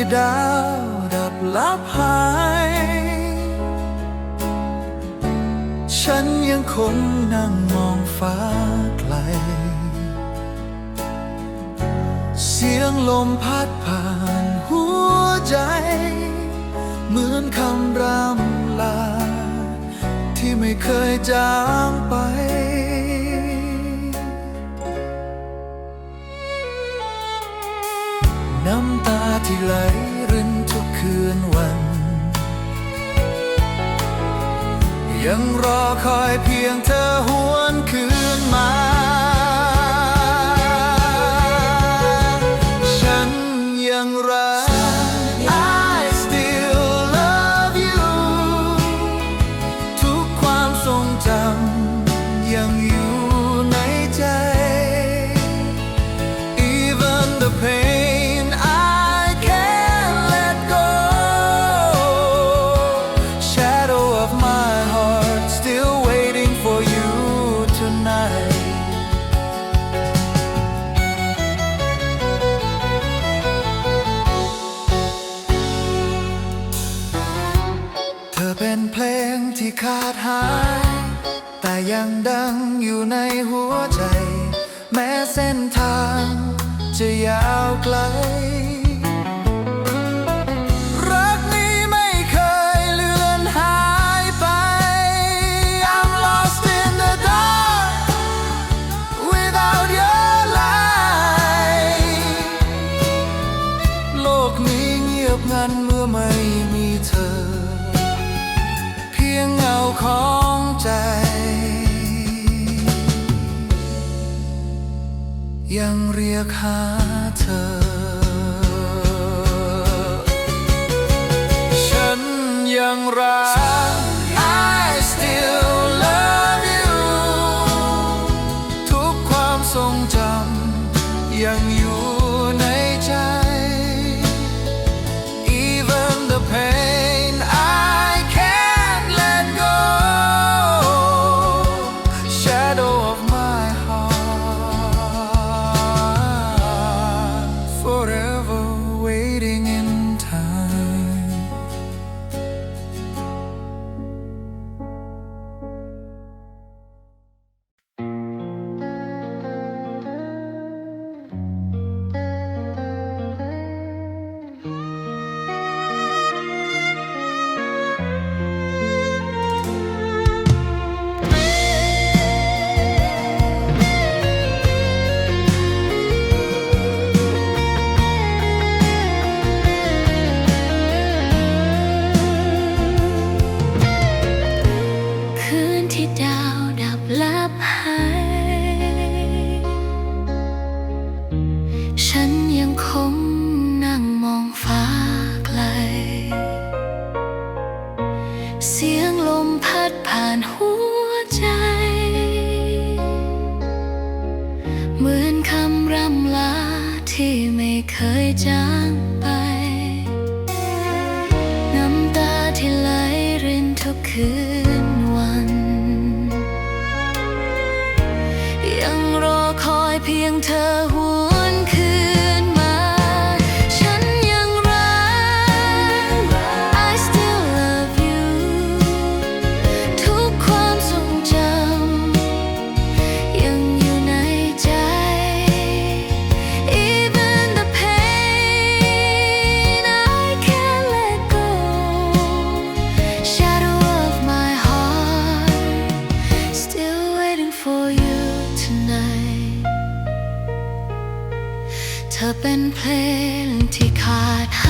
ที่ดาวดับลับหาย ฉันยังคงนั่งมองฟ้าไกล เสียงลมพัดผ่านหัวใจ เหมือนคำรำลา ที่ไม่เคยจางไป ไหลรินทุกคืนวัน ยังรอคอยเพียงเธอหวนคืนมา ฉันยังรัก ดหาย แต่ยังดังอยู่ในหัวใจ แม้เส้นทางจะยาวไกล รักนี้ไม่เคยเลือนหายไป I'm lost in the dark without your light โลกนี้เงียบงันเมื่อไม่มีเธอ ยงเงาของใจ ยังเรียกหาเธอ ฉันยังรัก I still love you ทุกความทรงจำยัง ฉันยังคงนั่งมองฟ้าไกล เสียงลมพัดผ่านหัวใจ เหมือนคำร่ำลาที่ไม่เคยจางไป น้ำตาที่ไหลรินทุกคืนวัน ยังรอคอยเพียงเธอหว heart.